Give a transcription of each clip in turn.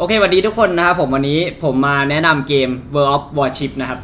โอเคสวัสดีทุกคนนะครับผมวันนี้ผมมาแนะนำเกม World of Warship นะครับ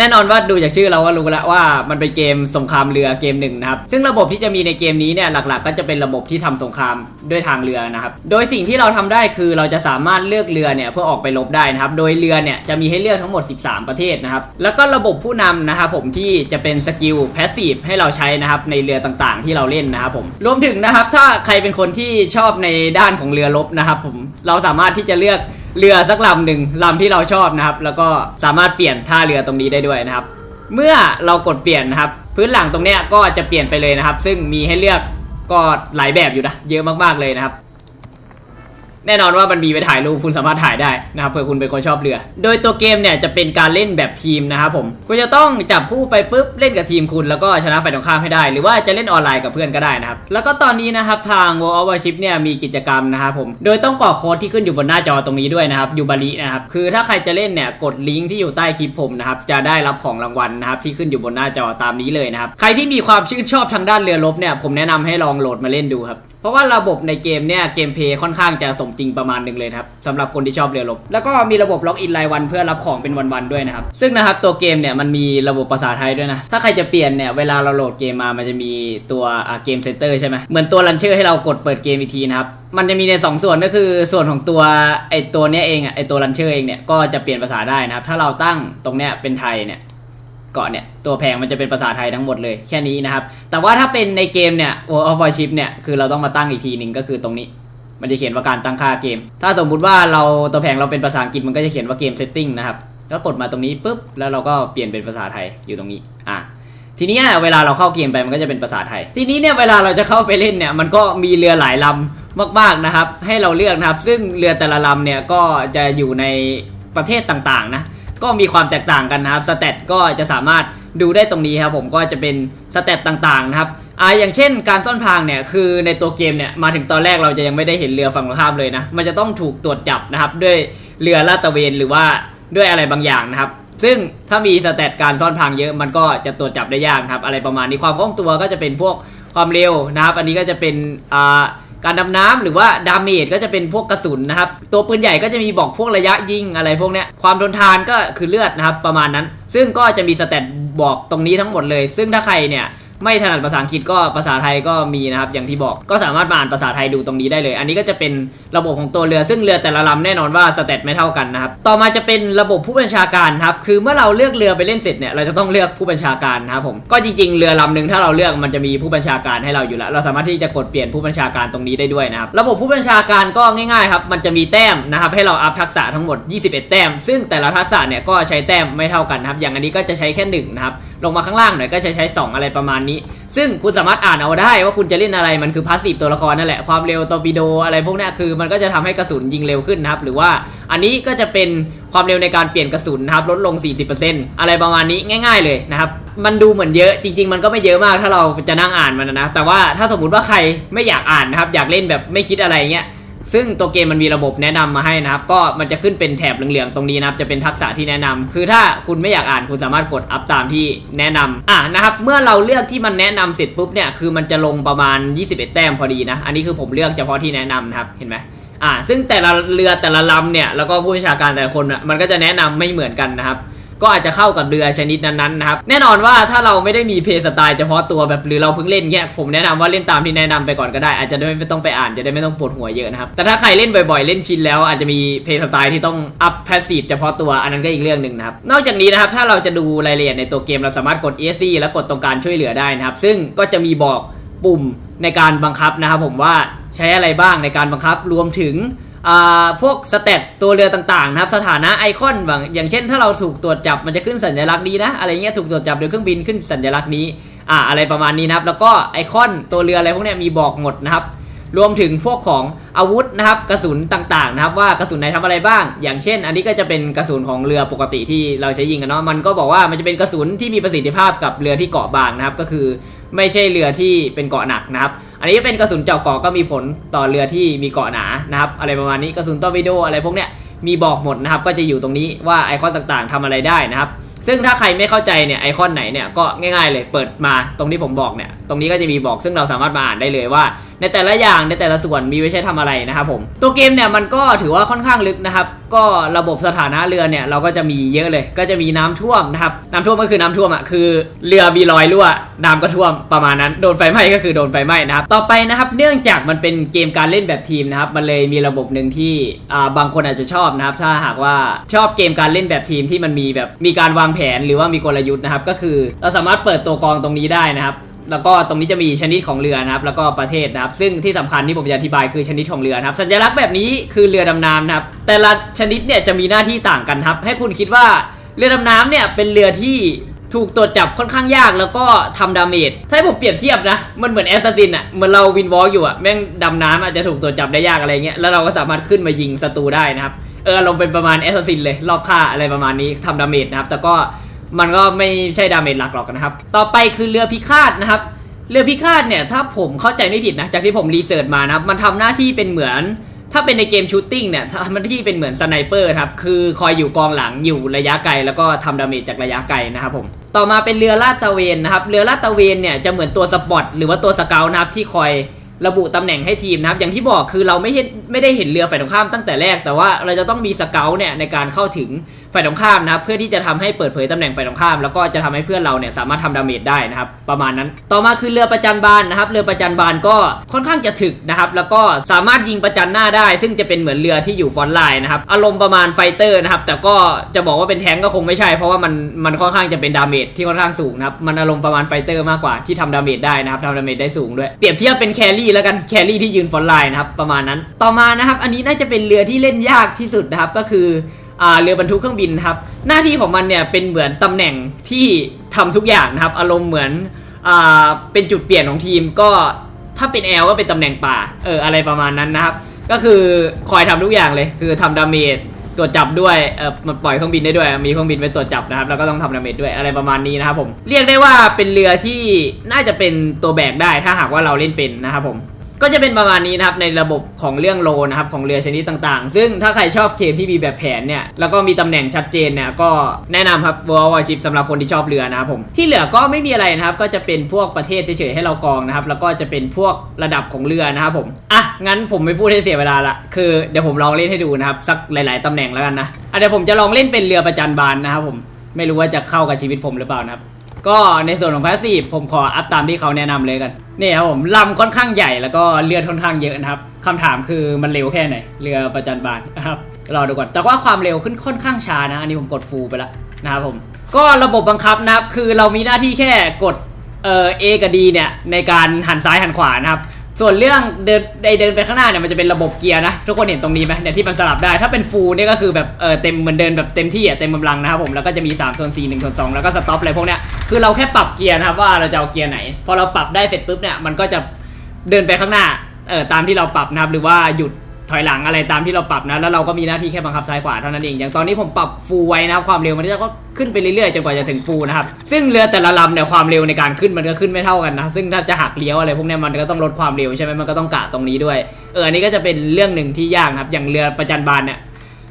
แน่นอนว่าดูจากชื่อเราก็รู้แล้วว่ามันเป็นเกมสงครามเรือเกมหนึ่งนะครับซึ่งระบบที่จะมีในเกมนี้เนี่ยหลักๆ ก็จะเป็นระบบที่ทำสงครามด้วยทางเรือนะครับโดยสิ่งที่เราทำได้คือเราจะสามารถเลือกเรือเนี่ยเพื่อออกไปรบได้นะครับโดยเรือเนี่ยจะมีให้เลือกทั้งหมด 13 ประเทศนะครับแล้วก็ระบบผู้นำนะครับผมที่จะเป็นสกิลแพสซีฟให้เราใช้นะครับในเรือต่างๆ ที่เราเล่นนะครับผมรวมถึงนะครับถ้าใครเป็นคนที่ชอบในด้านของเรือรบนะครับผมเราสามารถที่จะเลือก เรือสักลำหนึ่งลำที่เราชอบนะครับ แล้วก็สามารถเปลี่ยนท่าเรือตรงนี้ได้ด้วยนะครับ เมื่อเรากดเปลี่ยนนะครับ พื้นหลังตรงเนี้ยก็จะเปลี่ยนไปเลยนะครับ ซึ่งมีให้เลือกก็หลายแบบอยู่นะ เยอะมากๆเลยนะครับ แน่นอนว่ามันมีไปถ่ายรูปคุณสามารถถ่ายได้นะครับเผื่อคุณเป็นคนชอบเรือ โดยตัวเกมเนี่ยจะเป็นการเล่นแบบทีมนะครับผมคุณจะต้องจับคู่ไปปุ๊บเล่นกับทีมคุณแล้วก็ชนะฝ่ายตรงข้ามให้ได้ หรือว่าจะเล่นออนไลน์กับเพื่อนก็ได้นะครับแล้วก็ตอนนี้นะครับทาง World of Warship เนี่ยมีกิจกรรมนะครับผมโดยต้องกรอกโค้ดที่ขึ้นอยู่บนหน้าจอตรงนี้ด้วยนะครับยูบารินะครับคือถ้าใครจะเล่นเนี่ยกดลิงก์ที่อยู่ใต้คลิปผมนะครับจะได้รับของรางวัลนะครับที่ขึ้นอยู่บนหน้าจอตามนี้เลยนะครับใครที่มีความชื่นชอบทางด้านเรือรบเนี่ยผมแนะนำให้ลองโหลดมาเล่นดูครับ เพราะว่าระบบในเกมเนี่ยเกมเพย์ค่อนข้างจะสมจริงประมาณหนึ่งเลยครับสำหรับคนที่ชอบเรือรบแล้วก็มีระบบล็อกอินรายวันเพื่อรับของเป็นวันๆด้วยนะครับ ซึ่งนะครับตัวเกมเนี่ยมันมีระบบภาษาไทยด้วยนะ ถ้าใครจะเปลี่ยนเนี่ยเวลาเราโหลดเกมมามันจะมีตัวเกมเซนเตอร์ใช่ไหมเหมือนตัวรันเชอร์ให้เรากดเปิดเกมอีกทีนะครับมันจะมีใน 2 ส่วนก็คือส่วนของตัวไอตัวเนี้ยเองอะไอตัวรันเชอร์เองเนี่ยก็จะเปลี่ยนภาษาได้นะครับถ้าเราตั้งตรงเนี้ยเป็นไทยเนี่ย เกาะเนี่ยตัวแพงมันจะเป็นภาษาไทยทั้งหมดเลยแค่นี้นะครับ แต่ว่าถ้าเป็นในเกมเนี่ย World of Warship เนี่ยคือเราต้องมาตั้งอีกทีหนึ่งก็คือตรงนี้ มันจะเขียนว่าการตั้งค่าเกม ถ้าสมมุติว่าเราตัวแพงเราเป็นภาษาอังกฤษมันก็จะเขียนว่าเกม setting นะครับก็กดมาตรงนี้ปุ๊บแล้วเราก็เปลี่ยนเป็นภาษาไทยอยู่ตรงนี้อะทีนี้เวลาเราเข้าเกมไปมันก็จะเป็นภาษาไทย ทีนี้เนี่ยเวลาเราจะเข้าไปเล่นเนี่ยมันก็มีเรือหลายลำมากๆนะครับ ให้เราเลือกนะครับ ซึ่งเรือแต่ละลำเนี่ยก็จะอยู่ในประเทศต่างๆนะ ก็มีความแตกต่างกันนะครับสเตตก็จะสามารถดูได้ตรงนี้ครับผมก็จะเป็นสเตตต่างๆนะครับอ่าอย่างเช่นการซ่อนพรางเนี่ยคือในตัวเกมเนี่ยมาถึงตอนแรกเราจะยังไม่ได้เห็นเรือฝั่งตรงข้ามเลยนะมันจะต้องถูกตรวจจับนะครับด้วยเรือลาดตระเวนหรือว่าด้วยอะไรบางอย่างนะครับซึ่งถ้ามีสเตตการซ่อนพรางเยอะมันก็จะตรวจจับได้ยากครับอะไรประมาณนี้ความคล่องตัวก็จะเป็นพวกความเร็วนะครับ อันนี้ก็จะเป็นอ่า การดำน้ำหรือว่าดาเมจก็จะเป็นพวกกระสุนนะครับ ตัวปืนใหญ่ก็จะมีบอกพวกระยะยิงอะไรพวกเนี้ย ความทนทานก็คือเลือดนะครับประมาณนั้น ซึ่งก็จะมีสเตตบอกตรงนี้ทั้งหมดเลย ซึ่งถ้าใครเนี่ย ไม่ถนัดภาษาอังกฤษก็ภาษาไทยก็มีนะครับอย่างที่บอกก็สามารถมาอ่านภาษาไทยดูตรงนี้ได้เลย อันนี้ก็จะเป็นระบบของตัวเรือซึ่งเรือแต่ละลำแน่นอนว่าสเตตไม่เท่ากันนะครับต่อมาจะเป็นระบบผู้บัญชาการครับคือเมื่อเราเลือกเรือไปเล่นเสร็จเนี่ยเราจะต้องเลือกผู้บัญชาการนะครับผมก็จริงๆเรือลำหนึ่งถ้าเราเลือกมันจะมีผู้บัญชาการให้เราอยู่แล้ว เราสามารถที่จะกดเปลี่ยนผู้บัญชาการตรงนี้ได้ด้วยนะครับระบบผู้บัญชาการก็ง่ายๆครับมันจะมีแต้มนะครับให้เราอัพทักษะทั้งหมด 21 แต้ม ซึ่งแต่ละทักษะเนี่ยก็ใช้แต้มไม่เท่ากันนะครับอย่างอันนี้ก็จะใช้แค่หนึ่งนะครับ ลงมาข้างล่างหน่อยก็จะใช้ 2 อะไรประมาณนี้ ซึ่งคุณสามารถอ่านเอาได้ว่าคุณจะเล่นอะไรมันคือพาสซีฟตัวละครนั่นแหละความเร็วตอร์ปิโดอะไรพวกนี้คือมันก็จะทำให้กระสุนยิงเร็วขึ้นนะครับหรือว่าอันนี้ก็จะเป็นความเร็วในการเปลี่ยนกระสุนนะครับลดลง 40%อะไรประมาณนี้ง่าย ๆ เลยนะครับมันดูเหมือนเยอะจริง ๆ มันก็ไม่เยอะมากถ้าเราจะนั่งอ่านมันนะแต่ว่าถ้าสมมติว่าใครไม่อยากอ่านนะครับอยากเล่นแบบไม่คิดอะไรเงี้ย ซึ่งตัวเกมมันมีระบบแนะนำมาให้นะครับ ก็มันจะขึ้นเป็นแถบเหลืองๆตรงนี้นะครับ จะเป็นทักษะที่แนะนำคือถ้าคุณไม่อยากอ่านคุณสามารถกดอัพตามที่แนะนำอะนะครับ เมื่อเราเลือกที่มันแนะนำเสร็จปุ๊บเนี่ย คือมันจะลงประมาณ 21 แต้มพอดีนะ อันนี้คือผมเลือกเฉพาะที่แนะนำนะครับ เห็นไหมอ่าซึ่งแต่ละเรือแต่ละลำเนี่ย แล้วก็ผู้บัญชาการแต่ละคนอะมันก็จะแนะนำไม่เหมือนกันนะครับ ก็อาจจะเข้ากับเรือชนิดนั้นๆนะครับแน่นอนว่าถ้าเราไม่ได้มีเพย์สไตล์เฉพาะตัวแบบหรือเราเพิ่งเล่นเงี้ยผมแนะนำว่าเล่นตามที่แนะนำไปก่อนก็ได้ อาจจะไม่ต้องไปอ่านจะได้ไม่ต้องปวดหัวเยอะนะครับแต่ถ้าใครเล่นบ่อยๆ เล่นชินแล้วอาจจะมีเพย์สไตล์ที่ต้องอัพแพสซีฟเฉพาะตัวอันนั้นก็อีกเรื่องหนึ่งนะครับนอกจากนี้นะครับถ้าเราจะดูรายละเอียดในตัวเกมเราสามารถกด ESC แล้วกดตรงการช่วยเหลือได้นะครับ ซึ่งก็จะมีบอกปุ่มในการบังคับนะครับผมว่าใช้อะไรบ้างในการบังคับรวมถึง พวกสเตตตัวเรือต่างๆนะครับสถานะไอคอนบางอย่างเช่น ถ้าเราถูกตรวจจับมันจะขึ้นสัญลักษณ์นี้นะอะไรเงี้ยถูกตรวจจับโดยเครื่องบินขึ้นสัญลักษณ์นี้อ่าอะไรประมาณนี้นะครับ แล้วก็ไอคอนตัวเรืออะไรพวกเนี้ยมีบอกหมดนะครับ รวมถึงพวกของอาวุธนะครับกระสุนต่างๆนะครับว่ากระสุนไหนทำอะไรบ้าง อย่างเช่น อันนี้ก็จะเป็นกระสุนของเรือปกติที่เราใช้ยิงกันเนาะมันก็บอกว่ามันจะเป็นกระสุนที่มีประสิทธิภาพกับเรือที่เกาะบางนะครับก็คือ ไม่ใช่เรือที่เป็นเกาะหนักนะครับ อันนี้เป็นกระสุนเจาะเกาะก็มีผลต่อเรือที่มีเกาะหนานะครับ อะไรประมาณนี้กระสุนตัววิดโดอะไรพวกเนี้ยมีบอกหมดนะครับ ก็จะอยู่ตรงนี้ว่าไอคอนต่างๆทำอะไรได้นะครับ ซึ่งถ้าใครไม่เข้าใจเนี่ยไอคอนไหนเนี่ยก็ง่ายๆเลยเปิดมาตรงที่ผมบอกเนี่ยตรงนี้ก็จะมีบอกซึ่งเราสามารถมาอ่านได้เลยว่า ในแต่ละอย่างในแต่ละส่วนมีไว้ใช้ทำอะไรนะครับผม ตัวเกมเนี่ยมันก็ถือว่าค่อนข้างลึกนะครับ ก็ระบบสถานะเรือเนี่ยเราก็จะมีเยอะเลย ก็จะมีน้ำท่วมนะครับ น้ำท่วมก็คือน้ำท่วมอะคือเรือมีรอยรั่วน้ำก็ท่วมประมาณนั้นโดนไฟไหม้ก็คือโดนไฟไหม้นะครับ ต่อไปนะครับ เนื่องจากมันเป็นเกมการเล่นแบบทีมนะครับมันเลยมีระบบหนึ่งที่อ่าบางคนอาจจะชอบนะครับ ถ้าหากว่าชอบเกมการเล่นแบบทีมที่มันมีแบบมีการวางแผนหรือว่ามีกลยุทธ์นะครับ ก็คือเราสามารถเปิดตัวกองตรงนี้ได้นะครับ แล้วก็ตรงนี้จะมีชนิดของเรือนะครับ แล้วก็ประเทศนะครับ ซึ่งที่สำคัญที่ผมจะอธิบายคือชนิดของเรือนะครับ สัญลักษณ์แบบนี้คือเรือดำน้ำนะครับ แต่ละชนิดเนี่ยจะมีหน้าที่ต่างกันครับ ให้คุณคิดว่าเรือดำน้ำเนี่ยเป็นเรือที่ถูกตรวจจับค่อนข้างยากแล้วก็ทำดาเมจ ถ้าผมเปรียบเทียบนะ มันเหมือนแอสซัสซินอะเหมือนเราวินวอล์กอยู่อะแม่งดำน้ำอาจจะถูกตรวจจับได้ยากอะไรเงี้ย แล้วเราก็สามารถขึ้นมายิงศัตรูได้นะครับ เออลงเป็นประมาณแอสซัสซินเลย รอบฆ่าอะไรประมาณนี้ทำดาเมจนะครับ แต่ก็ มันก็ไม่ใช่ดาเมจหลักหรอกนะครับ ต่อไปคือเรือพิฆาตนะครับ เรือพิฆาตเนี่ยถ้าผมเข้าใจไม่ผิดนะ จากที่ผมรีเสิร์ชมานะครับ มันทำหน้าที่เป็นเหมือน ถ้าเป็นในเกมชูตติ้งเนี่ยทำหน้าที่เป็นเหมือนสไนเปอร์ครับ คือคอยอยู่กองหลังอยู่ระยะไกล แล้วก็ทำดาเมจจากระยะไกลนะครับผม ต่อมาเป็นเรือลาดตระเวนนะครับ เรือลาดตระเวนเนี่ยจะเหมือนตัวสปอตหรือว่าตัวสเกลนะครับที่คอย ระบุตำแหน่งให้ทีมนะครับ อย่างที่บอกคือเราไม่เห็นไม่ได้เห็นเรือฝ่ายตรงข้ามตั้งแต่แรก แต่ว่าเราจะต้องมีสเกลเนี่ยในการเข้าถึงฝ่ายตรงข้ามนะครับเพื่อที่จะทำให้เปิดเผยตำแหน่งฝ่ายตรงข้าม แล้วก็จะทำให้เพื่อนเราเนี่ยสามารถทำดาเมจได้นะครับประมาณนั้น ต่อมาคือเรือประจันบานนะครับเรือประจันบานก็ค่อนข้างจะถึกนะครับแล้วก็สามารถยิงประจันหน้าได้ ซึ่งจะเป็นเหมือนเรือที่อยู่ฟอนไลน์นะครับอารมณ์ประมาณไฟเตอร์นะครับแต่ก็จะบอกว่าเป็นแทงก็คงไม่ใช่ เพราะว่ามันมันค่อนข้างจะเป็นดาเมจที่ค่อนข้างสูงนะครับมันอารมณ์ประมาณไฟเตอร์มากกว่าที่ทำดาเมจได้นะครับทำดาเมจได้สูงด้วยเปรียบเทียบเป็นแครี่แล้วกันแครี่ที่ยืนฟอนไลน์นะครับประมาณนั้น ต่อมานะครับอันนี้น่าจะเป็นเรือที่เล่นยากที่สุดนะครับก็คืออเรือบรรทุกเครื่องบินครับหน้าที่ของมันเนี่ยเป็นเหมือนตำแหน่งที่ทำทุกอย่างนะครับอารมณ์เหมือนอเป็นจุดเปลี่ยนของทีมก็ถ้าเป็นแอลก็เป็นตำแหน่งป่าเอออะไรประมาณนั้นนะครับก็คือคอยทำทุกอย่างเลยคือทำดาเมจ ตรวจจับด้วยเออมันปล่อยเครื่องบินได้ด้วย มีเครื่องบินไปตรวจจับนะครับแล้วก็ต้องทำดาเมจด้วยอะไรประมาณนี้นะครับผมเรียกได้ว่าเป็นเรือที่น่าจะเป็นตัวแบกได้ถ้าหากว่าเราเล่นเป็นนะครับผม ก็จะเป็นประมาณนี้นะครับในระบบของเรื่องโลนะครับของเรือชนิดต่างๆ ซึ่งถ้าใครชอบเกมที่มีแบบแผนเนี่ยแล้วก็มีตำแหน่งชัดเจนเนี่ยก็แนะนำครับ World Warship สำหรับคนที่ชอบเรือนะครับผมที่เหลือก็ไม่มีอะไรนะครับก็จะเป็นพวกประเทศเฉยๆให้เรากองนะครับแล้วก็จะเป็นพวกระดับของเรือนะครับผมอะงั้นผมไม่พูดให้เสียเวลาละคือเดี๋ยวผมลองเล่นให้ดูนะครับสักหลาย ๆตำแหน่งแล้วกันนะอะเดี๋ยวผมจะลองเล่นเป็นเรือประจันบานนะครับผมไม่รู้ว่าจะเข้ากับชีวิตผมหรือเปล่านะครับ ก็ในส่วนของพาสซีฟผมขออัพตามที่เขาแนะนำเลยกันนี่ครับผมลำค่อนข้างใหญ่แล้วก็เรือค่อนข้างเยอะนะครับคำถามคือมันเร็วแค่ไหน เรือประจันบานนะครับรอดูก่อนแต่ว่าความเร็วขึ้นค่อนข้างช้านะอันนี้ผมกดฟูลไปแล้วนะครับผมก็ระบบบังคับนะครับคือเรามีหน้าที่แค่กดเอ่อ A กับดีเนี่ยในการหันซ้ายหันขวานะครับ ส่วนเรื่องเดินไอเดินไปข้างหน้าเนี่ยมันจะเป็นระบบเกียร์นะทุกคนเห็นตรงนี้ไหมเนี่ยที่มันสลับได้ถ้าเป็นฟูลเนี่ยก็คือแบบเออเต็มเหมือนเดินแบบเต็มที่อะเต็มกำลังนะครับผมแล้วก็จะมี3โซน4 1โซน2แล้วก็สต็อปอะไรพวกเนี้ยคือเราแค่ปรับเกียร์นะครับว่าเราจะเอาเกียร์ไหน พอเราปรับได้เสร็จปุ๊บเนี่ยมันก็จะเดินไปข้างหน้าเออตามที่เราปรับนะครับหรือว่าหยุด ถอยหลังอะไรตามที่เราปรับนะ แล้วเราก็มีหน้าที่แค่บังคับซ้ายขวาเท่านั้นเอง อย่างตอนนี้ผมปรับฟูไว้นะครับความเร็วมันจะก็ขึ้นไปเรื่อยๆจนกว่าจะถึงฟูนะครับ ซึ่งเรือแต่ละลำเนี่ยความเร็วในการขึ้นมันก็ขึ้นไม่เท่ากันนะ ซึ่งถ้าจะหักเลี้ยวอะไรพวกนี้มันก็ต้องลดความเร็วใช่ไหมมันก็ต้องกะตรงนี้ด้วย เอออันนี้ก็จะเป็นเรื่องหนึ่งที่ยากนะครับ อย่างเรือประจันบานเนี่ย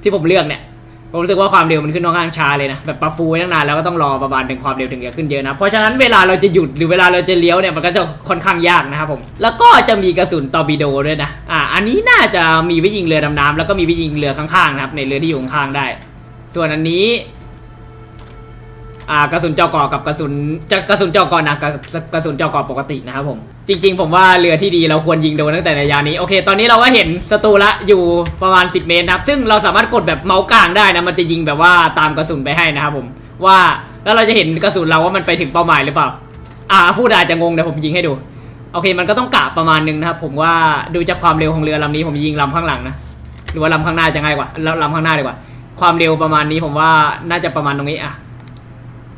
ที่ผมเลือกเนี่ย ผมรู้สึกว่าความเร็วมันขึ้นค่อนข้างช้าเลยนะแบบปรับฟูลไว้ตั้งนานแล้วก็ต้องรอประมาณหนึ่งความเร็วถึงจะขึ้นเยอะนะเพราะฉะนั้นเวลาเราจะหยุดหรือเวลาเราจะเลี้ยวเนี่ยมันก็จะค่อนข้างยากนะครับผมแล้วก็จะมีกระสุนตอร์ปิโดด้วยนะอ่าอันนี้น่าจะมีไว้ยิงเรือดำน้ำแล้วก็มีไว้ยิงเรือข้างๆนะครับในเรือที่อยู่ข้างๆได้ ส่วนอันนี้อ่ากระสุนเจาะกาะกับกระสุนจะกระสุนเจาะกาะหนักกับกระสุนเจาะกาะปกตินะครับผม จริงๆ ผมว่าเรือที่ดีเราควรยิงโดนตั้งแต่ในยานี้โอเค ตอนนี้เราก็เห็นศัตรูละอยู่ประมาณ 10 เมตรนะครับซึ่งเราสามารถกดแบบเมาส์กลางได้นะมันจะยิงแบบว่าตามกระสุนไปให้นะครับผมว่าแล้วเราจะเห็นกระสุนเราว่ามันไปถึงเป้าหมายหรือเปล่า อ่าพูดอาจจะงงเดี๋ยวผมยิงให้ดู โอเค มันก็ต้องกะประมาณนึงนะครับผมว่าดูจากความเร็วของเรือลำนี้ผมยิงลำข้างหลังนะหรือว่าลำข้างหน้าจะง่ายกว่าลำลำข้างหน้าดีกว่า ความเร็วประมาณนี้ผมว่าน่าจะประมาณตรงนี้อะ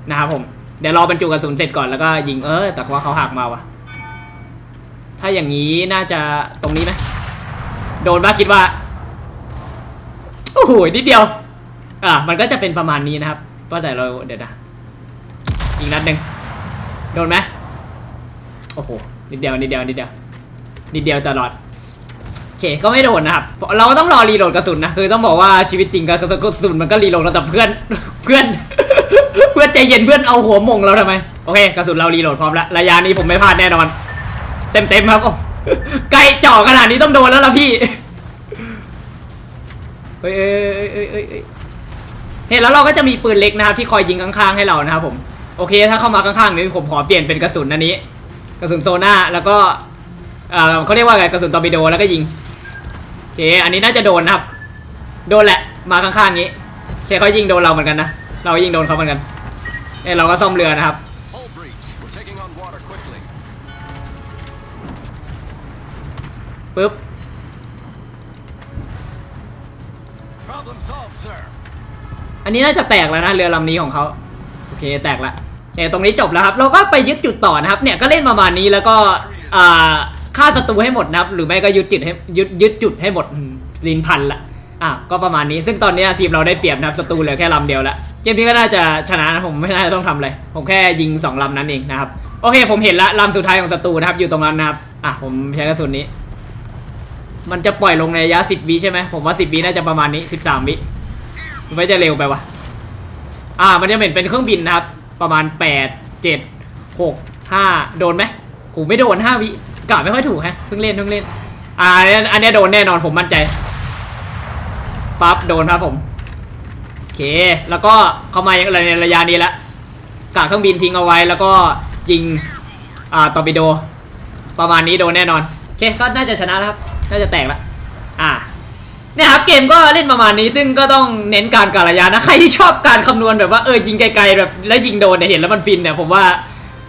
นะครับผมเดี๋ยวรอบรรจุกระสุนเสร็จก่อนแล้วก็ยิงเออแต่ว่าเขาหักมาว่ะ ถ้าอย่างนี้น่าจะตรงนี้ไหมโดนบ้าคิดว่า โอ้โห นิดเดียว อะ มันก็จะเป็นประมาณนี้นะครับก็แต่เราเดี๋ยวนะ อีกนัดหนึ่งโดนไหมโอ้โห นิดเดียว นิดเดียว นิดเดียว นิดเดียวตลอดโอเค ก็ไม่โดนนะครับ เราก็ต้องรอรีโหลดกระสุนนะ คือต้องบอกว่าชีวิตจริงกับกระสุนมันก็รีโหลดแล้วแต่เพื่อน เพื่อน เพื่อนใจเย็นเพื่อนเอาหัวมงเราทำไม โอเค กระสุนเรารีโหลดพร้อมแล้ว ระยะนี้ผมไม่พลาดแน่นอน เต็มเต็มๆครับไกลจ่อขนาดนี้ต้องโดนแล้วล่ะพี่เฮ้ยเอ้ยเอ้ยเอ้ยเอ้ยเห็นแล้วเราก็จะมีปืนเล็กนะครับที่คอยยิงข้างๆให้เรานะครับผมโอเค ถ้าเข้ามาข้างๆนี้ผมขอเปลี่ยนเป็นกระสุนอันนี้ กระสุนโซน่าแล้วก็เอ่อเขาเรียกว่าไงกระสุนตอร์ปิโดแล้วก็ยิงโอเคอันนี้น่าจะโดนนะครับ โดนแหละมาข้างๆนี้โอเคเขายิงโดนเราเหมือนกันนะเรายิงโดนเขาเหมือนกันเอ้เราก็ซ่อมเรือนะครับ ปึ๊บ Problem solved, sir. อันนี้น่าจะแตกแล้วนะเรือลำนี้ของเขาโอเคแตกละโอเคตรงนี้จบแล้วครับ เราก็ไปยึดจุดต่อนะครับ เนี่ยก็เล่นประมาณนี้แล้วก็อ่าฆ่าศัตรูให้หมดนะครับ หรือไม่ก็ยึดจุดให้ยึดยึดจุดให้หมดอืมลินพันละอะก็ประมาณนี้ ซึ่งตอนเนี้ยทีมเราได้เปรียบนะครับศัตรูเหลือแค่ลำเดียวแล้วเกมนี้ก็น่าจะชนะนะผมไม่น่าจะต้องทำอะไรผมแค่ยิงสองลำนั้นเองนะครับโอเค ผมเห็นละลำสุดท้ายของศัตรูนะครับอยู่ตรงนั้นนะครับอะผมใช้กระสุนนี้ มันจะปล่อยลงในระยะ10วิใช่ไหมผมว่า10วิน่าจะประมาณนี้13วิมันไม่จะเร็วไปวะอ่า มันจะเป็นเป็นเครื่องบินนะครับ ประมาณ8 7 6 5โดนไหมโหไม่โดน5วิกะไม่ค่อยถูกฮะเพิ่งเล่นเพิ่งเล่น อ่าอันนี้โดนแน่นอนผมมั่นใจปั๊บโดนครับผมโอเค แล้วก็เข้ามาในระยะนี้ละกะเครื่องบินทิ้งเอาไว้แล้วก็ยิงอ่าตอร์ปิโด ประมาณนี้โดนแน่นอนโอเคก็น่าจะชนะแล้วครับ น่าจะแตกละอ่าเนี่ยครับเกมก็เล่นประมาณนี้ซึ่งก็ต้องเน้นการกะรยะนะใครที่ชอบการคำนวณแบบว่าเออยิงไกลๆแบบแล้วยิงโดนเนี่ยเห็นแล้วมันฟินเนี่ยผมว่า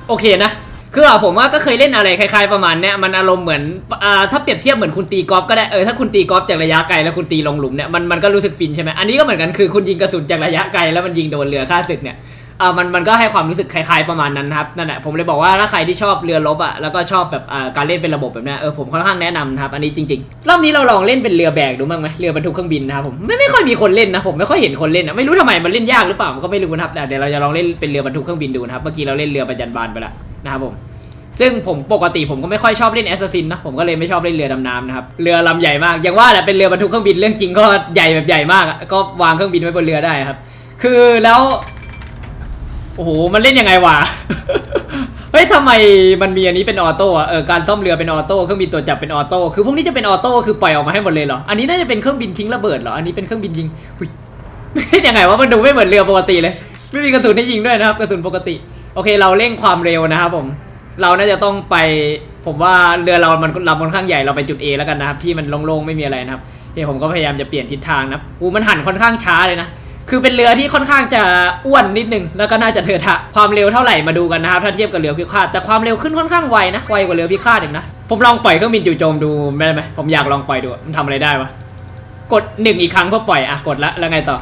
โอเคนะคือผมว่าก็เคยเล่นอะไรคล้ายๆประมาณเนี้ยมันอารมณ์เหมือนอ่าถ้าเปรียบเทียบเหมือนคุณตีกอล์ฟก็ได้เออถ้าคุณตีกอล์ฟจากระยะไกลแล้วคุณตีลงหลุมเนี่ยมันมันก็รู้สึกฟินใช่ไหมอันนี้ก็เหมือนกันคือคุณยิงกระสุนจากระยะไกลแล้วมันยิงโดนเรือค่าศึกเนี่ย อ่ามันมันก็ให้ความรู้สึกคล้ายๆประมาณนั้นนะครับนั่นแหละผมเลยบอกว่าถ้าใครที่ชอบเรือรบอะแล้วก็ชอบแบบอ่าการเล่นเป็นระบบแบบเนี้ยเออผมค่อนข้างแนะนำนะครับอันนี้จริงๆรอบนี้เราลองเล่นเป็นเรือแบกดูบ้างไหมเรือบรรทุกเครื่องบินนะครับผมไม่ไม่ค่อยมีคนเล่นนะผมไม่ค่อยเห็นคนเล่นนะไม่รู้ทำไมมันเล่นยากหรือเปล่าผมก็ไม่รู้นะครับเดี๋ยวเราจะลองเล่นเป็นเรือบรรทุกเครื่องบินดูนะครับเมื่อกี้เราเล่นเรือประจันบานไปแล้วนะครับผมซึ่งผมปกติผมก็ไม่ค่อยชอบเล่นแอสซัสซินนะผมก็เลยไม่ชอบเล่นเรือดำน้ำนะครับเรือลำใหญ่มากอย่างว่าแหละเป็นเรือบรรทุกเครื่องบินเรื่องจริงก็ใหญ่แบบใหญ่มากก็วางเครื่องบินไว้บนเรือได้ครับ คือแล้ว โอ้โห มันเล่นยังไงวะ เฮ้ยทำไมมันมีอันนี้เป็นออโต้อะเออ การซ่อมเรือเป็นออโต้ เครื่องบินตัวจับเป็นออโต้ คือพวกนี้จะเป็นออโต้ คือปล่อยออกมาให้หมดเลยเหรอ อันนี้น่าจะเป็นเครื่องบินทิ้งระเบิดเหรอ อันนี้เป็นเครื่องบินยิงอุ๊ยเล่นยังไงวะ มันดูไม่เหมือนเรือปกติเลย ไม่มีกระสุนให้ยิงด้วยนะครับ กระสุนปกติ โอเค เราเร่งความเร็วนะครับผม เราน่าจะต้องไป ผมว่าเรือเรา มันลำค่อนข้างใหญ่ เราไปจุด A แล้วกันนะครับ ที่มันโล่งๆ ไม่มีอะไรนะครับเดี๋ยวผมก็พยายามจะเปลี่ยนทิศทางนะครับอูมันหันค่อนข้างช้าเลยนะ คือเป็นเรือที่ค่อนข้างจะอ้วนนิดนึงแล้วก็น่าจะเถอะทะความเร็วเท่าไหร่มาดูกันนะครับถ้าเทียบกับเรือพิฆาตแต่ความเร็วขึ้นค่อนข้างไวนะไวกว่าเรือพิฆาตอีกนะผมลองปล่อยเครื่องบินจู่โจมดูได้ไหมผมอยากลองปล่อยดูมันทำอะไรได้วะกดหนึ่งอีกครั้งเพื่อปล่อยอะกดละแล้วไงต่อ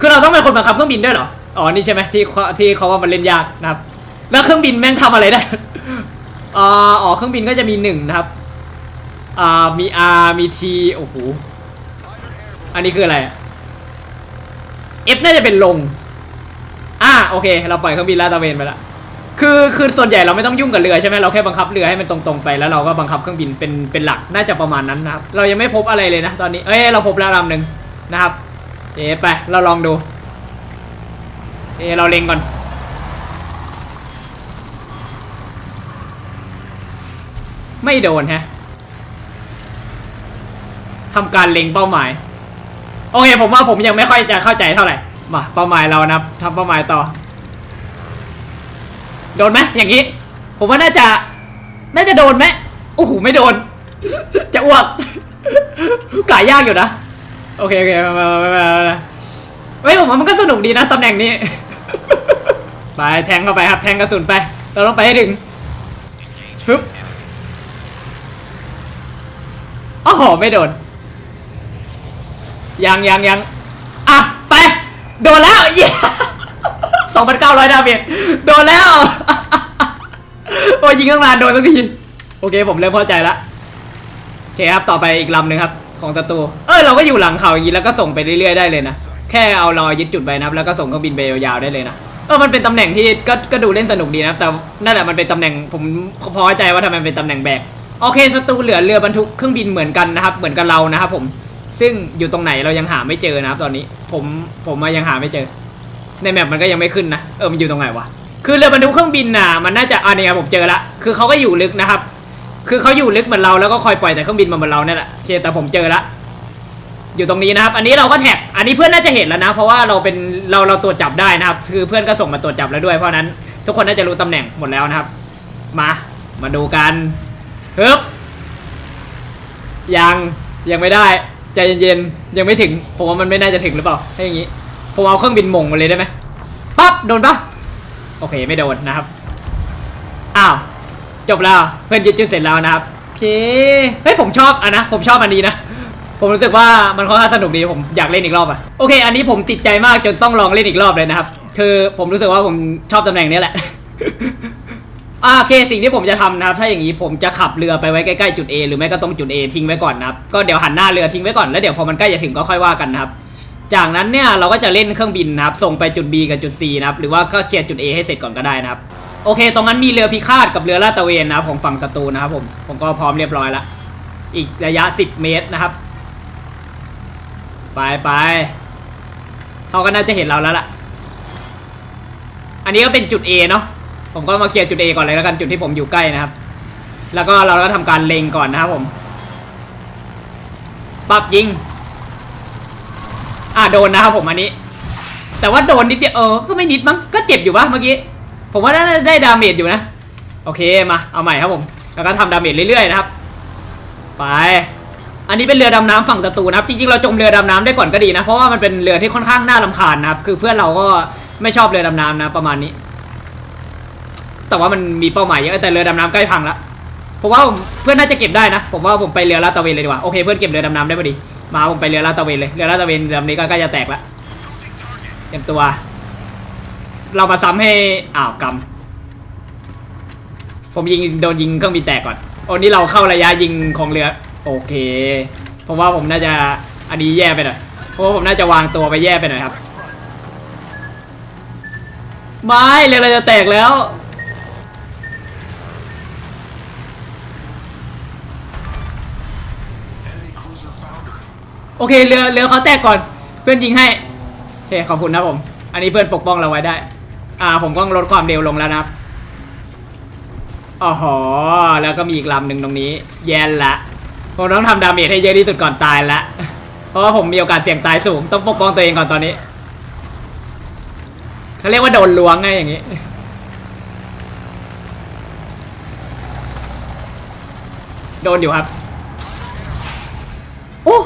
คือเราต้องเป็นคนบังคับเครื่องบินด้วยเหรออ๋อนี่ใช่ไหมที่ที่เขาว่ามันเล่นยากนะครับ แล้วเครื่องบินแม่งทำอะไรได้อ่าอ๋อเครื่องบินก็จะมีหนึ่งนะครับอ่ามี R มี T โอ้โหอันนี้คืออะไร เอะ F น่าจะเป็นลง อ่าโอเค เราปล่อยเครื่องบินลาดตระเวนไปละคือคือส่วนใหญ่เราไม่ต้องยุ่งกับเรือใช่ไหมเราแค่บังคับเรือให้มันตรงๆไปแล้วเราก็บังคับเครื่องบินเป็นเป็นหลักน่าจะประมาณนั้นนะครับเรายังไม่พบอะไรเลยนะตอนนี้เอ้ยเราพบแล้วลำหนึ่งนะครับเอ๊ไปเราลองดูเอ๊เราเล็งก่อนไม่โดนฮะทำการเล็งเป้าหมาย โอเคผมว่าผมยังไม่ค่อยจะเข้าใจเท่าไหร่ มาเป้าหมายเรานะครับทำเป้าหมายต่อ โดนไหมอย่างนี้ ผมว่าน่าจะ น่าจะโดนไหมโอ้โหไม่โดน จะอ้วกกายยากอยู่นะ โอเคโอเคมามามามาเฮ้ยผมว่ามันก็สนุกดีนะตำแหน่งนี้ ไปแทงเข้าไปครับแทงกระสุนไป เราต้องไปให้ถึงฮึบอ้โหไม่โดน ยังยังยังอะ ไป โดนแล้วเย้สองพันเก้าร้อยดาเมจโดนแล้ว โอ้ยยิงตั้งนานโดนสักที โอเคผมเริ่มเข้าใจละโอเคครับ ต่อไปอีกลำหนึ่งครับ ของศัตรูเออเราก็อยู่หลังเขาอย่างนี้แล้วก็ส่งไปเรื่อยๆได้เลยนะ แค่เอารอยึดจุดไปนะครับ แล้วก็ส่งเครื่องบินไปยาวๆได้เลยนะ เออมันเป็นตำแหน่งที่ก็ก็ดูเล่นสนุกดีนะ แต่นั่นแหละมันเป็นตำแหน่งผมพอใจว่าทำไมเป็นตำแหน่งแบกโอเคศัตรูเหลือเรือบรรทุกเครื่องบินเหมือนกันนะครับ เหมือนกับเรานะครับผม ซึ่งอยู่ตรงไหนเรายังหาไม่เจอนะครับตอนนี้ผมผมมายังหาไม่เจอ ในแมปมันก็ยังไม่ขึ้นนะเออมันอยู่ตรงไหนวะคือเรือบรรทุกเครื่องบินน่ะมันน่าจะอันนี้ครับผมเจอละคือเขาก็อยู่ลึกนะครับ คือเขาอยู่ลึกเหมือนเราแล้วก็คอยปล่อยแต่เครื่องบินมาเหมือนเราเนี่ยแหละโอเคแต่ผมเจอละอยู่ตรงนี้นะครับ อันนี้เราก็แท็ก อันนี้เพื่อนน่าจะเห็นแล้วนะ เพราะว่าเราเป็นเราเราตรวจจับได้นะครับ คือเพื่อนก็ส่งมาตรวจจับแล้วด้วย เพราะฉะนั้น ทุกคนน่าจะรู้ตำแหน่งหมดแล้วนะครับ มา มาดูกันฮึบยังยังไม่ได้ ใจเย็นๆยังไม่ถึงผมว่ามันไม่น่าจะถึงหรือเปล่าถ้อย่างนี้ผมเอาเครื่องบินมงมาเลยได้ไหมปั๊บโดนปะโอเคไม่โดนนะครับอ้าวจบแล้วเพื่อนยึดจุดเสร็จแล้วนะครับโอเคเฮ้ยผมชอบอะนะผมชอบอันนี้นะผมรู้สึกว่ามันค่อนข้างสนุกดีผมอยากเล่นอีกรอบอะโอเค อันนี้ผมติดใจมากจนต้องลองเล่นอีกรอบเลยนะครับคือผมรู้สึกว่าผมชอบตำแหน่งนี้แหละ อ่าโอเคสิ่งที่ผมจะทำนะครับถ้าอย่างนี้ผมจะขับเรือไปไว้ใกล้ๆจุด A หรือไม่ก็ตรงจุด A ทิ้งไว้ก่อนนะครับก็เดี๋ยวหันหน้าเรือทิ้งไว้ก่อนแล้วเดี๋ยวพอมันใกล้จะถึงก็ค่อยว่ากันนะครับจากนั้นเนี่ยเราก็จะเล่นเครื่องบินนะครับส่งไปจุด B กับจุด C นะครับหรือว่าก็เคลียร์จุด A ให้เสร็จก่อนก็ได้นะครับโอเค ตรงนั้นมีเรือพิฆาตกับเรือลาดตระเวนนะครับของฝั่งศัตรูนะครับผมผมก็พร้อมเรียบร้อยล้วอีกระยะ 10 เมตรนะครับ ไปไปเขาก็น่าจะเห็นเราแล้วล่ะ อันนี้ก็เป็นจุด A เนาะ ผมก็มาเคลียร์จุด A ก่อนเลยแล้วกันจุดที่ผมอยู่ใกล้นะครับ แล้วก็เราก็ทำการเล็งก่อนนะครับผมปับยิง อ่าโดนนะครับผมอันนี้ แต่ว่าโดนนิดเดียวเออก็ไม่นิดมั้งก็เจ็บอยู่ปะเมื่อกี้ ผมว่าได้ได้ดาเมจอยู่นะ โอเคมาเอาใหม่ครับผม แล้วก็ทำดาเมจเรื่อยๆนะครับ ไป อันนี้เป็นเรือดำน้ำฝั่งศัตรูนะครับ จริงๆเราจมเรือดำน้ำได้ก่อนก็ดีนะ เพราะว่ามันเป็นเรือที่ค่อนข้างน่ารำคาญนะครับ คือเพื่อนเราก็ไม่ชอบเรือดำน้ำนะประมาณนี้ แต่ว่ามันมีเป้าหมายเยอะแต่เรือดำน้ำใกล้พังแล้วผมว่าผมเพื่อนน่าจะเก็บได้นะ ผมว่าผมไปเรือลาดตระเวนเลยดีกว่าโอเคเพื่อนเก็บเรือดำน้ำได้พอดีมาผมไปเรือลาดตระเวนเลยเรือลาดตระเวนลำนี้ก็ใกล้จะแตกแล้วเตรียมตัว เรามาซ้ำให้อ้าวกำผมยิงโดนยิงเครื่องบินแตกก่อนโอ้นี่เราเข้าระยะยิงของเรือ โอเคผมว่าผมน่าจะอันนี้แย่ไปหน่อยเพราะว่าผมน่าจะวางตัวไปแย่ไปหน่อยครับไม่เรือเราจะแตกแล้ว โอเคเรือเรือเขาแตกก่อน เพื่อนยิงให้โอเคขอบคุณนะผม อันนี้เพื่อนปกป้องเราไว้ได้ อ่า ผมก็ลดความเร็วลงแล้วนะครับอ๋อแล้วก็มีอีกลำหนึ่งตรงนี้ แย่ละผมต้องทำดาเมจให้เยอะที่สุดก่อนตายละเพราะว่าผมมีโอกาสเสี่ยงตายสูง ต้องปกป้องตัวเองก่อนตอนนี้เขาเรียกว่าโดนล้วงไงอย่างนี้โดนอยู่ครับ โอ้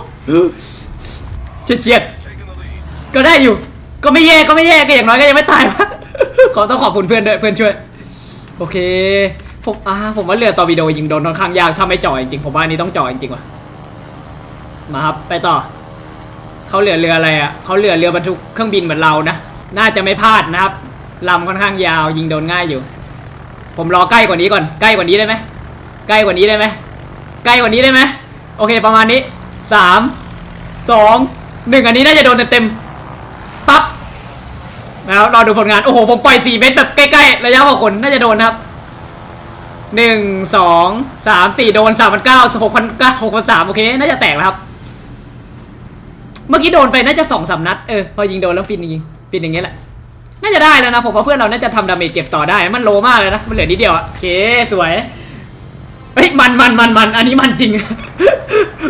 เฉียดเฉียดๆก็ได้อยู่ ก็ไม่แย่ก็ไม่แย่ก็อย่างน้อยก็ยังไม่ตายวะขอต้องขอบคุณเพื่อนด้วยเพื่อนช่วย โอเคผมอ่าผมว่าเรือตอร์ปิโดยิงโดนค่อนข้างยากถ้าไม่จ่อจริงๆผมว่าอันนี้ต้องจ่อจริงๆว่ะมาครับไปต่อเขาเหลือเรืออะไรอะเขาเหลือเรือบรรทุกเครื่องบินเหมือนเรานะน่าจะไม่พลาดนะครับลำค่อนข้างยาวยิงโดนง่ายอยู่ ผมรอใกล้กว่านี้ก่อนใกล้กว่านี้ได้ไหมใกล้กว่านี้ได้ไหมใกล้กว่านี้ได้ไหมโอเคประมาณนี้สาม สองหนึ่งอันนี้น่าจะโดนเต็มๆปั๊บแล้วรอดูผลงาน โอ้โห ผมปล่อยสี่เมตรแบบใกล้ๆ ระยะพอคนน่าจะโดนครับหนึ่งสองสามสี่โดนสามพันเก้าหกพันเก้าหกพันสามโอเค น่าจะแตกแล้วครับ เมื่อกี้โดนไปน่าจะสองสามนัด เออ พอยิงโดนแล้วฟินจริงฟินอย่างเงี้ยแหละ น่าจะได้แล้วนะ ผมว่าเพื่อนเราน่าจะทำดาเมจเก็บต่อได้ มันโลมากเลยนะ มันเหลือนิดเดียวอะโอเค สวย เฮ้ย มันมันมันมัน อันนี้มันจริง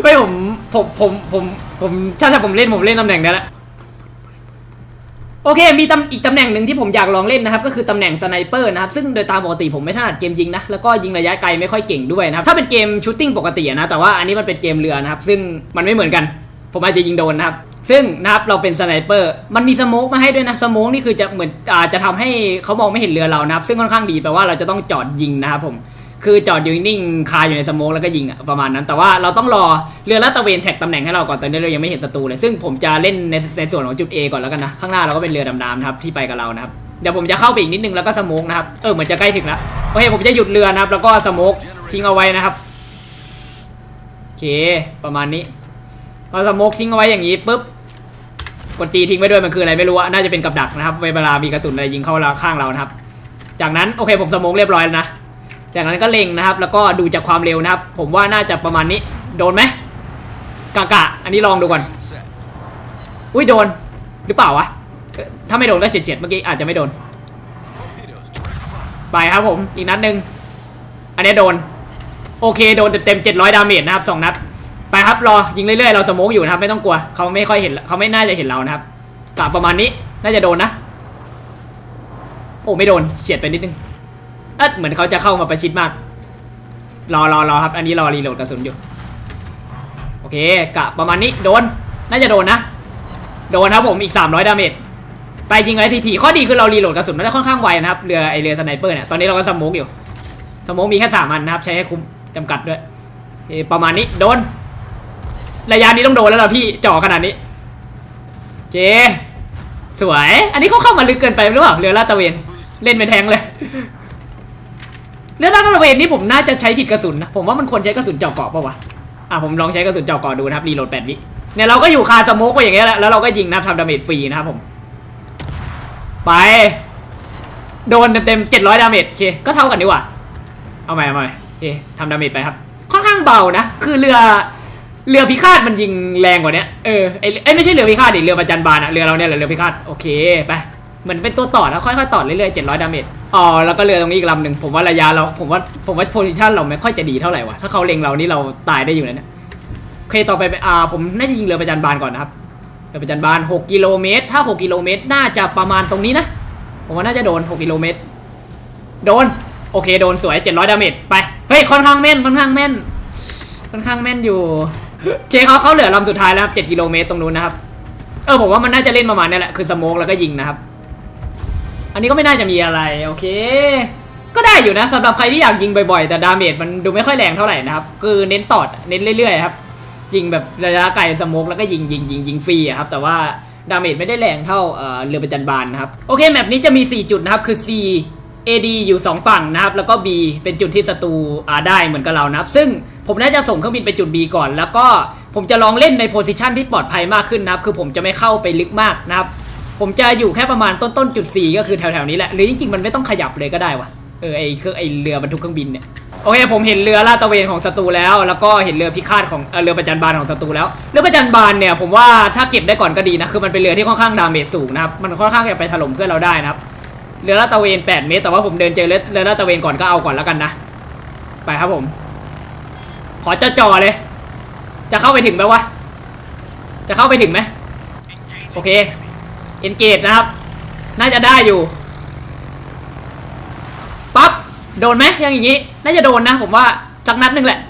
เฮ้ยผมผมผมผมผมถ้าถ้าผมเล่นผมเล่นตำแหน่งนี้แหละโอเค มีตำอีกตำแหน่งหนึ่งที่ผมอยากลองเล่นนะครับ ก็คือตำแหน่งสไนเปอร์นะครับ ซึ่งโดยตามปกติผมไม่ถนัดเกมยิงนะ แล้วก็ยิงระยะไกลไม่ค่อยเก่งด้วยนะครับ ถ้าเป็นเกมชูตติ้งปกตินะ แต่ว่าอันนี้มันเป็นเกมเรือนะครับ ซึ่งมันไม่เหมือนกัน ผมอาจจะยิงโดนนะครับ ซึ่งนะครับเราเป็นสไนเปอร์ มันมีสโมกมาให้ด้วยนะ สโมกนี่คือจะเหมือนอาจจะทำให้เขามองไม่เห็นเรือเรานะครับ ซึ่งค่อนข้างดีแปลว่าเราจะต้องจอดยิงนะครับผม คือจอดอยู่นิ่งคาอยู่ในสโมกแล้วก็ยิงอะประมาณนั้น แต่ว่าเราต้องรอเรือลาดตระเวนแท็กตำแหน่งให้เราก่อนตอนนี้เรายังไม่เห็นศัตรูเลยซึ่งผมจะเล่นในในส่วนของจุด A ก่อนแล้วกันนะข้างหน้าเราก็เป็นเรือดำน้ำนะครับที่ไปกับเรานะครับเดี๋ยวผมจะเข้าไปอีกนิดนึงแล้วก็สโมกนะครับเออเหมือนจะใกล้ถึงแล้วโอเคผมจะหยุดเรือนะครับ แล้วก็สโมกทิ้งเอาไว้นะครับโอเคประมาณนี้พอสโมกทิ้งเอาไว้อย่างนี้ปุ๊บกดจีทิ้งไว้ด้วยมันคืออะไรไม่รู้อะน่าจะเป็นกับดักนะครับเวลามีกระสุนอะไรยิงเข้าเราข้างเรานะครับ จากนั้นโอเคผมสโมกเรียบร้อยแล้วนะ จากนั้นก็เล็งนะครับ แล้วก็ดูจากความเร็วนะครับ ผมว่าน่าจะประมาณนี้ โดนไหมกะกะ อันนี้ลองดูก่อน อุ้ยโดน หรือเปล่าวะ ถ้าไม่โดนก็เฉียดๆเมื่อกี้อาจจะไม่โดน ไปครับผม อีกนัดหนึ่ง อันนี้โดน โอเคโดนเต็มๆ700ดาเมจนะครับสองนัด ไปครับรอยิงเรื่อยๆ เราสโมกอยู่นะครับ ไม่ต้องกลัว เขาไม่ค่อยเห็น เขาไม่น่าจะเห็นเรานะครับกะประมาณนี้ น่าจะโดนนะ โอ้ไม่โดนเฉียดไปนิดนึง เอ๊ะเหมือนเขาจะเข้ามาประชิดมาก รอรอรอครับ อันนี้รอรีโหลดกระสุนอยู่ โอเคกะประมาณนี้โดน น่าจะโดนนะ โดนครับผมอีก 300 ดาเมจ ไปยิงไว้ทีทีข้อดีคือเรารีโหลดกระสุนมันได้ค่อนข้างไวนะครับ เรือไอเรือสไนเปอร์เนี่ย ตอนนี้เราก็สโมกอยู่สโมกมีแค่สามอันนะครับ ใช้ให้คุ้มจำกัดด้วยประมาณนี้โดน ระยะนี้ต้องโดนแล้วล่ะพี่จ่อขนาดนี้เคสวย อันนี้เขาเข้ามาลึกเกินไปหรือเปล่าเรือลาดตะเวน เล่นเป็นแทงเลย เรือลาดตระเวนนี่ผมน่าจะใช้ผิดกระสุนนะผมว่ามันควรใช้กระสุนเจาะเกาะป่าวะอะผมลองใช้กระสุนเจาะเกาะดูนะครับรีโหลดแปดวิเนี่ยเราก็อยู่คาสโมกไปอย่างเงี้ยแหละแล้วเราก็ยิงนะทำดาเมจฟรีนะครับผม ไป โดนเต็มๆเจ็ดร้อยดาเมจโอเคก็เท่ากันดีกว่า เอาใหม่เอาใหม่โอเคทำดาเมจไปครับ ค่อนข้างเบานะ คือเรือเรือพิฆาตมันยิงแรงกว่านี้เออไอเอ้ไม่ใช่เรือพิฆาตดิเรือประจันบานอะเรือเราเนี่ยแหละเรือพิฆาตโอเคไปเหมือนเป็นตัวต่อแล้วค่อยๆต่อเรื่อยๆเจ็ดร้อยดาเมจ อ๋อแล้วก็เรือตรงนี้อีกลำหนึ่งผมว่าระยะเราผมว่าผมว่าโพซิชันเราไม่ค่อยจะดีเท่าไหร่วะถ้าเขาเล็งเรานี่เราตายได้อยู่นะเนี่ยโอเคต่อไปเป็นอ่าผมน่าจะยิงเรือประจันบานก่อนนะครับเรือประจันบาน 6 กิโลเมตร ถ้า 6 กิโลเมตร น่าจะประมาณตรงนี้นะ ผมว่าน่าจะโดน 6 กิโลเมตร โดน โอเค โดนสวย 700 ดาเมจ ไป เฮ้ย ค่อนข้างแม่น ค่อนข้างแม่น ค่อนข้างแม่นอยู่โอเคเขาเขาเหลือลำสุดท้ายแล้วครับ7กิโลเมตรตรงนู้นนะครับ เออ ผมว่ามันน่าจะเล่นประมาณนี้แหละ คือสโมกแล้วก็ยิงนะครับ อันนี้ก็ไม่น่าจะมีอะไรโอเค ก็ได้อยู่นะสำหรับใครที่อยากยิงบ่อยๆ แต่ดาเมจมันดูไม่ค่อยแรงเท่าไหร่นะครับ คือเน้นตอดเน้นเรื่อยๆครับ ยิงแบบระยะไกลสมกแล้วก็ยิงยิงยิงยิงฟรีอะครับ แต่ว่าดาเมจไม่ได้แรงเท่าเรือประจันบานนะครับ โอเคแมปนี้จะมี 4 จุดนะครับคือ C AD อยู่ 2 ฝั่งนะครับ แล้วก็ B เป็นจุดที่ศัตรูได้เหมือนกับเรานะครับ ซึ่งผมน่าจะส่งเครื่องบินไปจุด B ก่อน แล้วก็ผมจะลองเล่นในโพสิชันที่ปลอดภัยมากขึ้นนะครับ คือผมจะไม่เข้าไปลึกมากนะครับ ผมจะอยู่แค่ประมาณต้นต้นจุด4ก็คือแถวๆนี้แหละหรือจริงๆมันไม่ต้องขยับเลยก็ได้วะเออไอเครื่องไอเรือบรรทุกเครื่องบินเนี่ยโอเคผมเห็นเรือลาดตระเวนของศัตรูแล้ว แล้วก็เห็นเรือพิฆาตของเอเรือประจันบานของศัตรูแล้วเรือประจันบานเนี่ยผมว่าถ้าเก็บได้ก่อนก็ดีนะคือมันเป็นเรือที่ค่อนข้างดาเมจสูงนะครับมันค่อนข้างจะไปถล่มเพื่อนเราได้นะครับเรือลาดตระเวน8เมตรแต่ว่าผมเดินเจอเรือเรือลาดตระเวนก่อนก็เอาก่อนแล้วกันนะไปครับผม ขอจ่อเลย จะเข้าไปถึงไหมวะจะเข้าไปถึงไหมโอเค เอนเกจนะครับ น่าจะได้อยู่ ปั๊บ โดนไหมยังอย่างนี้ น่าจะโดนนะ ผมว่าสักนัดหนึ่งแหละ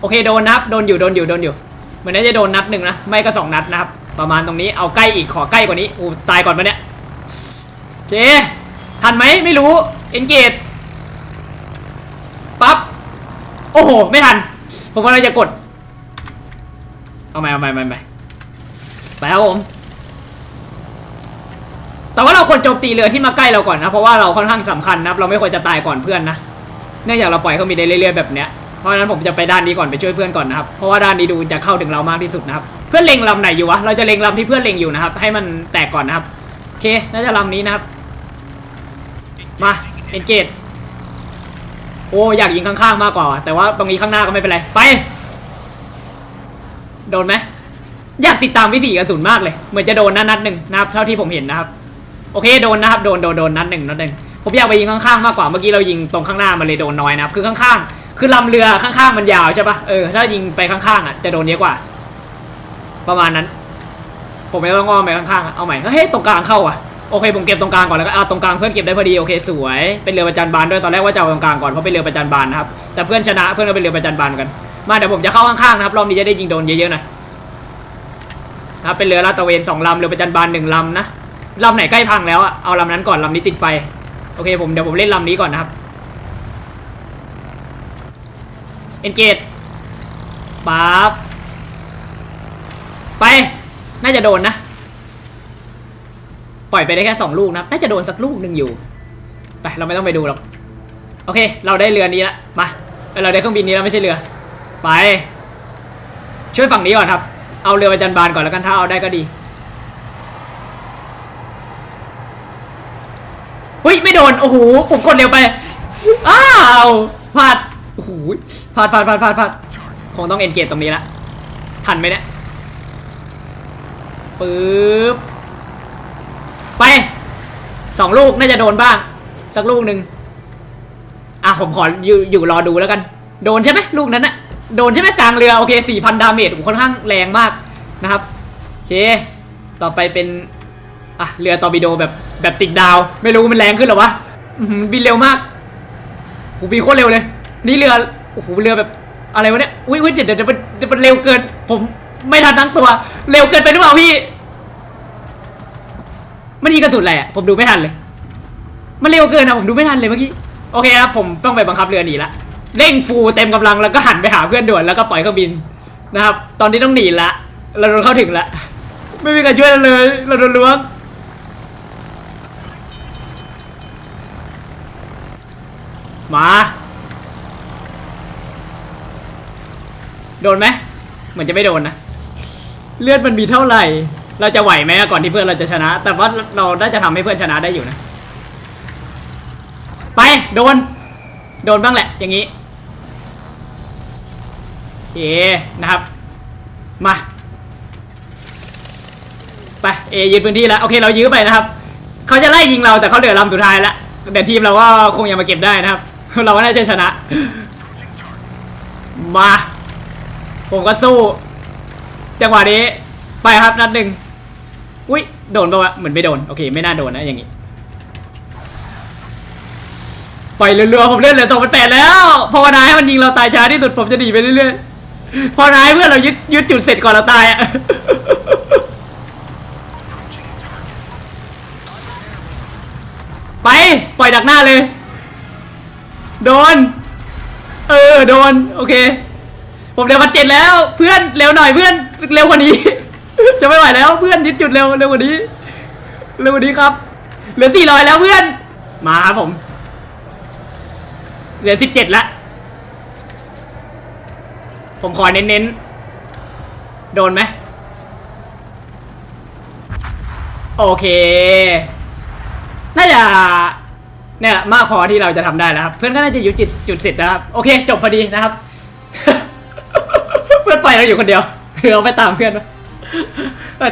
โอเคโดนนะครับ โดนอยู่ โดนอยู่ โดนอยู่ เหมือนน่าจะโดนนัดหนึ่งนะ ไม่ก็สองนัดนะครับ ประมาณตรงนี้ เอาใกล้อีก ขอใกล้กว่านี้อู้ตายก่อนปะเนี่ยโอเค ทันไหมไม่รู้ เอนเกจปั๊บ โอ้โห ไม่ทัน ผมกำลังจะกด เอาใหม่เอาใหม่เอาใหม่เอาใหม่ไปครับผม แต่ว่าเราควรโจมตีเรือที่มาใกล้เราก่อนนะ เพราะว่าเราค่อนข้างสำคัญนะครับเราไม่ควรจะตายก่อนเพื่อนนะเนื่องจากเราปล่อยเขามีได้เรื่อยๆแบบเนี้ยเพราะฉะนั้นผมจะไปด้านนี้ก่อนไปช่วยเพื่อนก่อนนะครับเพราะว่าด้านนี้ดูจะเข้าถึงเรามากที่สุดนะครับเพื่อนเล็งลำไหนอยู่วะเราจะเล็งลำที่เพื่อนเล็งอยู่นะครับ ให้มันแตกก่อนนะครับโอเคน่าจะลำนี้นะครับ มาเอนเกตโอ้อยากยิงข้างๆมากกว่า แต่ว่าตรงนี้ข้างหน้าก็ไม่เป็นไรไป โดนไหมอยากติดตามวิถีกระสุนมากเลย เหมือนจะโดนนะนัดหนึ่งนะครับ เท่าที่ผมเห็นนะครับ โอเคโดนนะครับโดนโดนโดนนัดหนึ่งนัดหนึ่งผมอยากไปยิงข้างๆมากกว่าเมื่อกี้เรายิงตรงข้างหน้ามันเลยโดนน้อยนะครับคือข้างๆ คือลำเรือข้างๆมันยาวใช่ปะเออถ้ายิงไปข้างๆอะจะโดนเยอะกว่า ประมาณนั้น ผมไม่ต้องอ้อมไปข้างๆเอาใหม่เฮ้ยตรงกลางเข้าอะโอเคผมเก็บตรงกลางก่อนแล้วก็เอาตรงกลางเพื่อนเก็บได้พอดีโอเคสวยเป็นเรือประจันบานด้วยตอนแรกว่าจะเอาตรงกลางก่อนเพราะเป็นเรือประจันบานนะครับแต่เพื่อนชนะเพื่อนก็เป็นเรือประจันบานกันมาเดี๋ยวผมจะเข้าข้างๆนะครับรอบนี้จะได้ยิงโดนเยอะๆหน่อยนะครับเป็นเรือลาดตระเวนสองลำเรือประจันบานหนึ่งลำนะ ลำไหนใกล้พังแล้วอะเอาลำนั้นก่อนลำนี้ติดไฟ โอเคผมเดี๋ยวผมเล่นลำนี้ก่อนนะครับเอนเกตปั๊บไป น่าจะโดนนะ ปล่อยไปได้แค่สองลูกนะ น่าจะโดนสักลูกหนึ่งอยู่ ไป เราไม่ต้องไปดูหรอก โอเค เราได้เรือนี้ละ มา เราได้เครื่องบินนี้แล้วไม่ใช่เรือ ไป ช่วยฝั่งนี้ก่อนครับ เอาเรือไปจันบานก่อนแล้วกัน ถ้าเอาได้ก็ดี โดน โอ้โห ผมกดเร็วไป อ้าวพลาด โอ้โหพลาดพลาดพลาดพลาดพลาดคงต้องเอนเกตตรงนี้ละ ทันไหมเนี่ย ปึ๊บ ไป สองลูกน่าจะโดนบ้าง สักลูกหนึ่งอะผมขออยู่อยู่รอดูแล้วกัน โดนใช่ไหมลูกนั้นน่ะโดนใช่ไหมกลางเรือ โอเคสี่พันดาเมจผมค่อนข้างแรงมากนะครับ โอเค ต่อไปเป็น อะ เรือตอร์ปิโดแบบ แบบติดดาว ไม่รู้มันแรงขึ้นหรอวะบินเร็วมากโหบินโคตรเร็วเลย นี่เรือโอ้โหเรือแบบอะไรวะเนี่ยอุ้ยอุ้ยเดี๋ยวเดี๋ยวเดี๋ยวมันเดี๋ยวมันเร็วเกิน ผมไม่ทันตั้งตัว เร็วเกินไปหรือเปล่าพี่มันยิงกระสุนอะไรอะผมดูไม่ทันเลย มันเร็วเกินอะผมดูไม่ทันเลยเมื่อกี้โอเคครับผมต้องไปบังคับเรือหนีละเร่งฟูเต็มกำลังแล้วก็หันไปหาเพื่อนด่วนแล้วก็ปล่อยเครื่องบินนะครับ ตอนนี้ต้องหนีละเราโดนเข้าถึงละ ไม่มีใครช่วยเราเลย เราโดนล้วง มา โดนไหมเหมือนจะไม่โดนนะ เลือดมันมีเท่าไหร่ เราจะไหวไหมก่อนที่เพื่อนเราจะชนะ แต่ว่าเราน่าจะทำให้เพื่อนชนะได้อยู่นะ ไปโดน โดนบ้างแหละ อย่างนี้โอนะครับ มา ไปเอยืนพื้นที่แล้วโอเคเรายื้อไปนะครับ เขาจะไล่ยิงเราแต่เขาเหลือลำสุดท้ายแล้วเดี๋ยวทีมเราก็คงยังมาเก็บได้นะครับ เราก็น่าจะชนะ มา ผมก็สู้ จังหวะนี้ ไปครับนัดหนึ่งอุ้ยโดนปะวะเหมือนไม่โดน โอเค ไม่น่าโดนนะอย่างนี้ ไปเรื่อยๆผมเล่นเหลือสองพันแปดแล้วภาวนาให้มันยิงเราตายช้าที่สุดผมจะหนีไปเรื่อยๆภาวนาให้เพื่อนเรายึดยึดจุดเสร็จก่อนเราตายอะไป ปล่อยดักหน้าเลย โดน เออ โดน โอเค ผมเร็วพันเจ็ดแล้ว เพื่อน เร็วหน่อยเพื่อน เร็วกว่านี้ จะไม่ไหวแล้วเพื่อนยึดจุดเร็ว เร็วกว่านี้ เร็วกว่านี้ครับ เหลือสี่ร้อยแล้วเพื่อน มาครับผม เหลือสิบเจ็ดละ ผมขอเน้นๆ โดนไหม โอเค น่าจะ เนี่ยมากพอที่เราจะทำได้แล้วครับ เพื่อนก็น่าจะอยู่จุดจุดเสร็จนะครับ โอเค จบพอดีนะครับ เพื่อนไปเราอยู่คนเดียวเราไปตามเพื่อน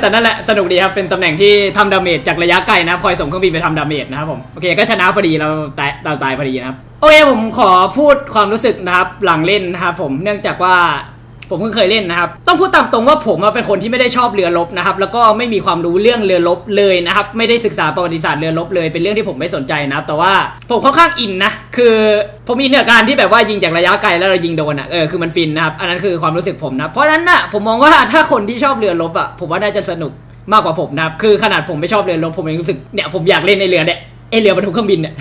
แต่นั่นแหละสนุกดีครับ เป็นตำแหน่งที่ทำดาเมจจากระยะไกลนะครับคอยส่งเครื่องบินไปทำดาเมจนะครับผมโอเคก็ชนะพอดีเราตายเราตายพอดีนะครับ โอเคผมขอพูดความรู้สึกนะครับหลังเล่นนะครับผมเนื่องจากว่า ผมเพิ่งเคยเล่นนะครับ ต้องพูดตามตรงว่าผมเป็นคนที่ไม่ได้ชอบเรือรบนะครับ แล้วก็ไม่มีความรู้เรื่องเรือรบเลยนะครับ ไม่ได้ศึกษาประวัติศาสตร์เรือรบเลย เป็นเรื่องที่ผมไม่สนใจนะครับ แต่ว่าผมค่อนข้างอินนะ คือผมอินกับการที่แบบว่ายิงจากระยะไกลแล้วเรายิงโดนอะเออ คือมันฟินนะครับ อันนั้นคือความรู้สึกผมนะ เพราะนั้นน่ะ ผมมองว่าถ้าคนที่ชอบเรือรบอะ ผมว่าน่าจะสนุกมากกว่าผมนะครับ คือขนาดผมไม่ชอบเรือรบผมยังรู้สึก เนี่ย ผมอยากเล่นในเรือเนี่ย ไอเรือบรรทุกเครื่องบินเนี่ย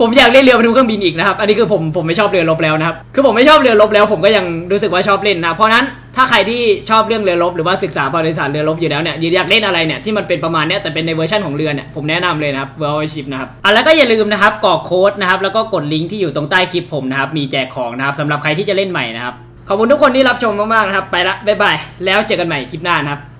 ผมอยากเล่นเรือบรรทุกเครื่องบินอีกนะครับ อันนี้คือผมผมไม่ชอบเรือรบแล้วนะครับ คือผมไม่ชอบเรือรบแล้ว ผมก็ยังรู้สึกว่าชอบเล่นนะ เพราะนั้นถ้าใครที่ชอบเรื่องเรือรบหรือว่าศึกษาประวัติศาสตร์เรือรบอยู่แล้วเนี่ยอยากเล่นอะไรเนี่ยที่มันเป็นประมาณเนี้ยแต่เป็นในเวอร์ชันของเรือเนี่ยผมแนะนำเลยนะครับ World Ship นะครับอะแล้วก็อย่าลืมนะครับกรอกโค้ดนะครับแล้วก็กดลิงก์ที่อยู่ตรงใต้คลิปผมนะครับมีแจกของนะครับสำหรับใครที่จะเล่นใหม่นะครับขอบคุณทุกคนที่รับชมมากๆนะครับไปละบ๊ายบายแล้วเจอกันใหม่คลิปหน้านะครับ